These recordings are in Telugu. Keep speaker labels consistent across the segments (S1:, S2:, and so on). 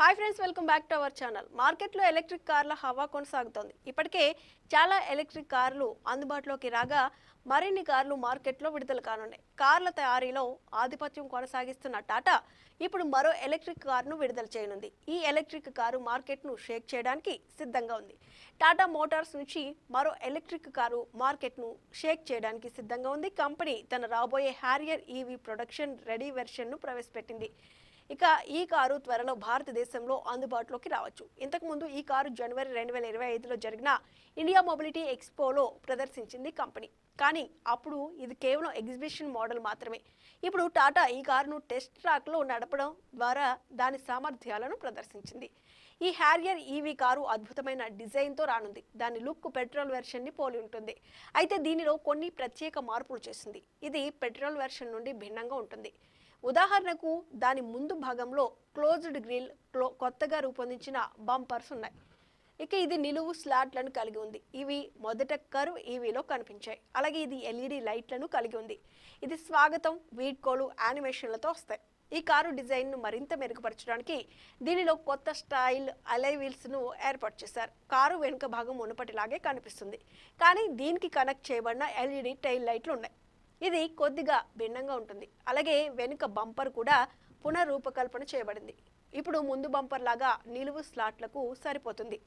S1: Hi friends welcome back to our channel మార్కెట్లో ఎలక్ట్రిక్ కార్ల హవా కొనసాగుతోంది. ఇప్పటికే చాలా ఎలక్ట్రిక్ కార్లు అందుబాటులోకి రాగా మరిన్ని కార్లు మార్కెట్లో విడుదల కానున్నాయి. కార్ల తయారీలో ఆధిపత్యం కొనసాగిస్తున్న టాటా ఇప్పుడు మరో ఎలక్ట్రిక్ కారును విడుదల చేయనుంది. ఈ ఎలక్ట్రిక్ కారు మార్కెట్ను షేక్ చేయడానికి సిద్ధంగా ఉంది. టాటా మోటార్స్ నుంచి మరో ఎలక్ట్రిక్ కారు మార్కెట్ను షేక్ చేయడానికి సిద్ధంగా ఉంది. కంపెనీ తన రాబోయే హ్యారియర్ ఈవీ ప్రొడక్షన్ రెడీ వెర్షన్ను ప్రవేశపెట్టింది. ఇక ఈ కారు త్వరలో భారతదేశంలో అందుబాటులోకి రావచ్చు. ఇంతకుముందు ఈ కారు జనవరి రెండు వేల ఇరవై ఐదులో జరిగిన ఇండియా మొబిలిటీ ఎక్స్పోలో ప్రదర్శించింది కంపెనీ. కానీ అప్పుడు ఇది కేవలం ఎగ్జిబిషన్ మోడల్ మాత్రమే. ఇప్పుడు టాటా ఈ కారును టెస్ట్ ట్రాక్లో నడపడం ద్వారా దాని సామర్థ్యాలను ప్రదర్శించింది. ఈ హ్యారియర్ ఈవీ కారు అద్భుతమైన డిజైన్తో రానుంది. దాని లుక్ పెట్రోల్ వెర్షన్ని పోలి ఉంటుంది. అయితే దీనిలో కొన్ని ప్రత్యేక మార్పులు చేసింది. ఇది పెట్రోల్ వెర్షన్ నుండి భిన్నంగా ఉంటుంది. ఉదాహరణకు దాని ముందు భాగంలో క్లోజ్డ్ గ్రిల్ క్లో కొత్తగా రూపొందించిన బంపర్స్ ఉన్నాయి. ఇక ఇది నిలువు స్లాట్లను కలిగి ఉంది. ఇవి మొదట కర్వ్ ఈవీలో కనిపించాయి. అలాగే ఇది ఎల్ఈడి లైట్లను కలిగి ఉంది. ఇది స్వాగతం వీడ్కోలు యానిమేషన్లతో వస్తాయి. ఈ కారు డిజైన్ను మరింత మెరుగుపరచడానికి దీనిలో కొత్త స్టైల్ అలై వీల్స్ను ఏర్పాటు చేశారు. కారు వెనుక భాగం మునుపటిలాగే కనిపిస్తుంది. కానీ దీనికి కనెక్ట్ చేయబడిన ఎల్ఈడి టైల్ లైట్లు ఉన్నాయి. ఇది కొద్దిగా భిన్నంగా ఉంటుంది. అలాగే వెనుక బంపర్ కూడా పునరూపకల్పన చేయబడింది. ఇప్పుడు ముందు బంపర్ లాగా నిలువు స్లాట్లకు సరిపోతుంది.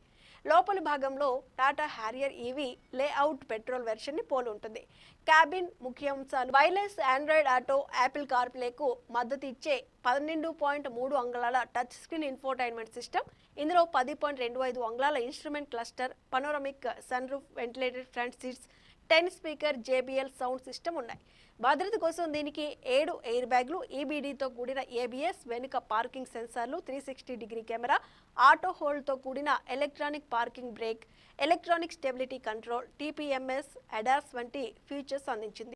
S1: లోపలి భాగంలో Tata Harrier EV layout petrol వెర్షన్ని పోలి ఉంటుంది. క్యాబిన్ ముఖ్యాంశాలు వైర్లెస్ ఆండ్రాయిడ్ ఆటో యాపిల్ కార్ప్లేకు మద్దతు ఇచ్చే పన్నెండు పాయింట్ మూడు అంగుళాల టచ్ స్క్రీన్ ఇన్ఫోటైన్మెంట్ సిస్టమ్ ఇందులో పది పాయింట్ రెండు ఐదు అంగుళాల instrument cluster panoramic sunroof ventilated front seats ten speaker JBL sound system ఉన్నాయి. భద్రత కోసం దీనికి ఏడు ఎయిర్ బ్యాగ్లు ఈబీడీతో కూడిన ఏబిఎస్ వెనుక పార్కింగ్ సెన్సార్లు three sixty degree camera auto హోల్డ్తో కూడిన electronic parking brake electronic stability control TPMS ADAS వంటి ఫీచర్స్ అందించింది.